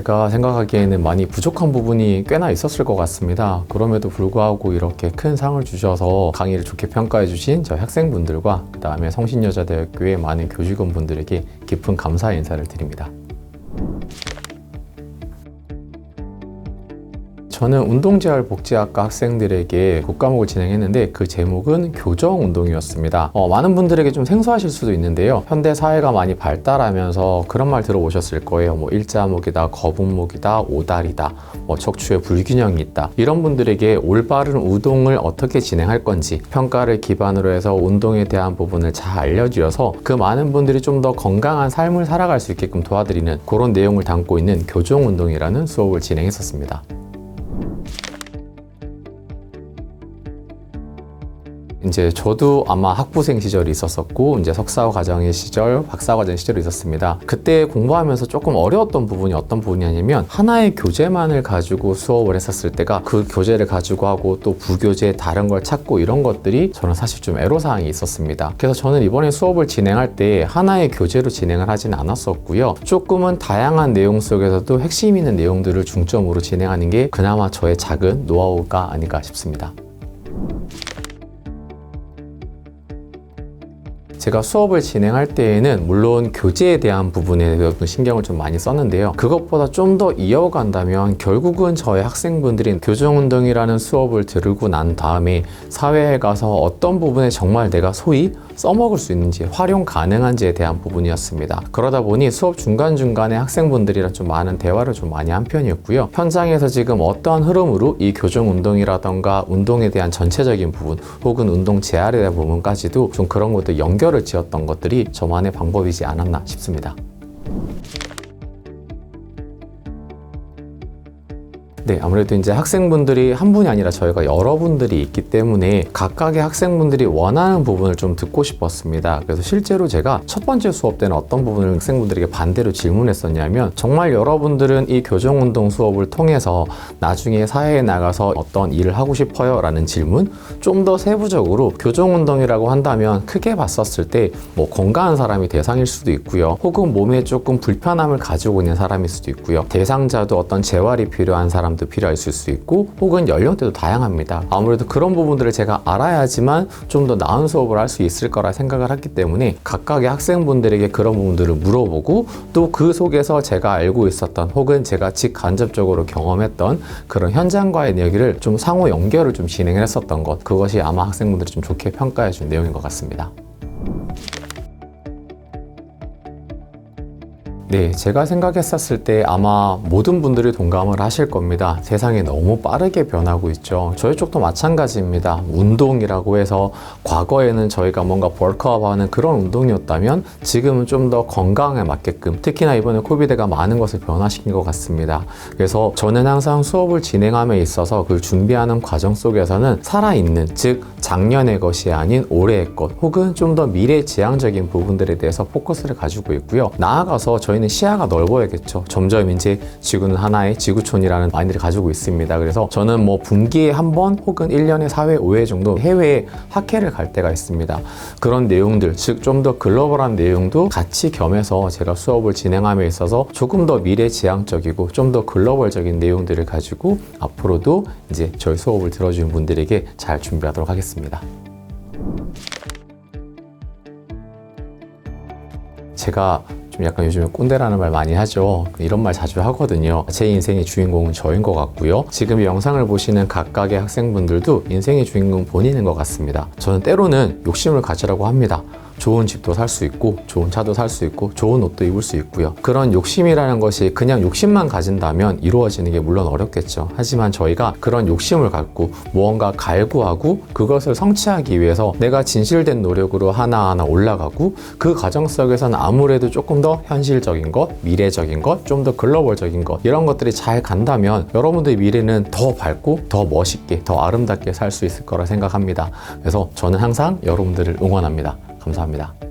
제가 생각하기에는 많이 부족한 부분이 꽤나 있었을 것 같습니다. 그럼에도 불구하고 이렇게 큰 상을 주셔서 강의를 좋게 평가해 주신 저희 학생분들과 그 다음에 성신여자대학교의 많은 교직원분들에게 깊은 감사 인사를 드립니다. 저는 운동재활 복지학과 학생들에게 국과목을 진행했는데 그 제목은 교정 운동이었습니다. 어, 많은 분들에게 좀 생소하실 수도 있는데요. 현대 사회가 많이 발달하면서 그런 말 들어보셨을 거예요. 뭐 일자목이다, 거북목이다, 오다리다, 뭐 척추에 불균형이 있다. 이런 분들에게 올바른 운동을 어떻게 진행할 건지 평가를 기반으로 해서 운동에 대한 부분을 잘 알려주어서 그 많은 분들이 좀 더 건강한 삶을 살아갈 수 있게끔 도와드리는 그런 내용을 담고 있는 교정 운동이라는 수업을 진행했었습니다. 이제 저도 아마 학부생 시절이 있었었고 이제 석사 과정의 시절, 박사 과정 시절이 있었습니다. 그때 공부하면서 조금 어려웠던 부분이 어떤 부분이냐면 하나의 교재만을 가지고 수업을 했었을 때가 그 교재를 가지고 하고 또 부교재 다른 걸 찾고 이런 것들이 저는 사실 좀 애로사항이 있었습니다. 그래서 저는 이번에 수업을 진행할 때 하나의 교재로 진행을 하진 않았었고요. 조금은 다양한 내용 속에서도 핵심 있는 내용들을 중점으로 진행하는 게 그나마 저의 작은 노하우가 아닐까 싶습니다. 제가 수업을 진행할 때에는 물론 교재에 대한 부분에 대해서 신경을 좀 많이 썼는데요. 그것보다 좀 더 이어간다면 결국은 저의 학생분들이 교정운동이라는 수업을 들고 난 다음에 사회에 가서 어떤 부분에 정말 내가 소위 써먹을 수 있는지 활용 가능한지에 대한 부분이었습니다. 그러다 보니 수업 중간중간에 학생분들이랑 좀 많은 대화를 좀 많이 한 편이었고요. 현장에서 지금 어떠한 흐름으로 이 교정운동이라던가 운동에 대한 전체적인 부분 혹은 운동 재활에 대한 부분까지도 좀 그런 것들 연결 을 지었던 것들이 저만의 방법이지 않았나 싶습니다. 네, 아무래도 이제 학생분들이 한 분이 아니라 저희가 여러분들이 있기 때문에 각각의 학생분들이 원하는 부분을 좀 듣고 싶었습니다. 그래서 실제로 제가 첫 번째 수업 때는 어떤 부분을 학생분들에게 반대로 질문했었냐면 정말 여러분들은 이 교정운동 수업을 통해서 나중에 사회에 나가서 어떤 일을 하고 싶어요? 라는 질문 좀 더 세부적으로 교정운동이라고 한다면 크게 봤었을 때 뭐 건강한 사람이 대상일 수도 있고요. 혹은 몸에 조금 불편함을 가지고 있는 사람일 수도 있고요. 대상자도 어떤 재활이 필요한 사람 도 필요할 수 있고 혹은 연령대도 다양합니다. 아무래도 그런 부분들을 제가 알아야지만 좀 더 나은 수업을 할 수 있을 거라 생각을 했기 때문에 각각의 학생분들에게 그런 부분들을 물어보고 또 그 속에서 제가 알고 있었던 혹은 제가 직간접적으로 경험했던 그런 현장과의 이야기를 좀 상호 연결을 좀 진행을 했었던 것 그것이 아마 학생분들이 좀 좋게 평가해 준 내용인 것 같습니다. 네, 제가 생각했었을 때 아마 모든 분들이 동감을 하실 겁니다. 세상이 너무 빠르게 변하고 있죠. 저희 쪽도 마찬가지입니다. 운동이라고 해서 과거에는 저희가 뭔가 벌크업하는 그런 운동이었다면 지금은 좀 더 건강에 맞게끔 특히나 이번에 코비드가 많은 것을 변화시킨 것 같습니다. 그래서 저는 항상 수업을 진행함에 있어서 그 준비하는 과정 속에서는 살아있는 즉 작년의 것이 아닌 올해의 것 혹은 좀 더 미래 지향적인 부분들에 대해서 포커스를 가지고 있고요. 나아가서 저희 는 시야가 넓어야겠죠. 점점 이제 지구는 하나의 지구촌이라는 마인드를 가지고 있습니다. 그래서 저는 뭐 분기에 한 번 혹은 1년에 4회, 5회 정도 해외에 학회를 갈 때가 있습니다. 그런 내용들, 즉 좀 더 글로벌한 내용도 같이 겸해서 제가 수업을 진행함에 있어서 조금 더 미래 지향적이고 좀 더 글로벌적인 내용들을 가지고 앞으로도 이제 저희 수업을 들어주는 분들에게 잘 준비하도록 하겠습니다. 제가 좀 약간 요즘에 꼰대라는 말 많이 하죠. 이런 말 자주 하거든요. 제 인생의 주인공은 저인 것 같고요. 지금 이 영상을 보시는 각각의 학생분들도 인생의 주인공 본인인 것 같습니다. 저는 때로는 욕심을 가지라고 합니다. 좋은 집도 살 수 있고 좋은 차도 살 수 있고 좋은 옷도 입을 수 있고요. 그런 욕심이라는 것이 그냥 욕심만 가진다면 이루어지는 게 물론 어렵겠죠. 하지만 저희가 그런 욕심을 갖고 무언가 갈구하고 그것을 성취하기 위해서 내가 진실된 노력으로 하나하나 올라가고 그 과정 속에서는 아무래도 조금 더 현실적인 것, 미래적인 것, 좀 더 글로벌적인 것 이런 것들이 잘 간다면 여러분들의 미래는 더 밝고 더 멋있게 더 아름답게 살 수 있을 거라 생각합니다. 그래서 저는 항상 여러분들을 응원합니다. 감사합니다.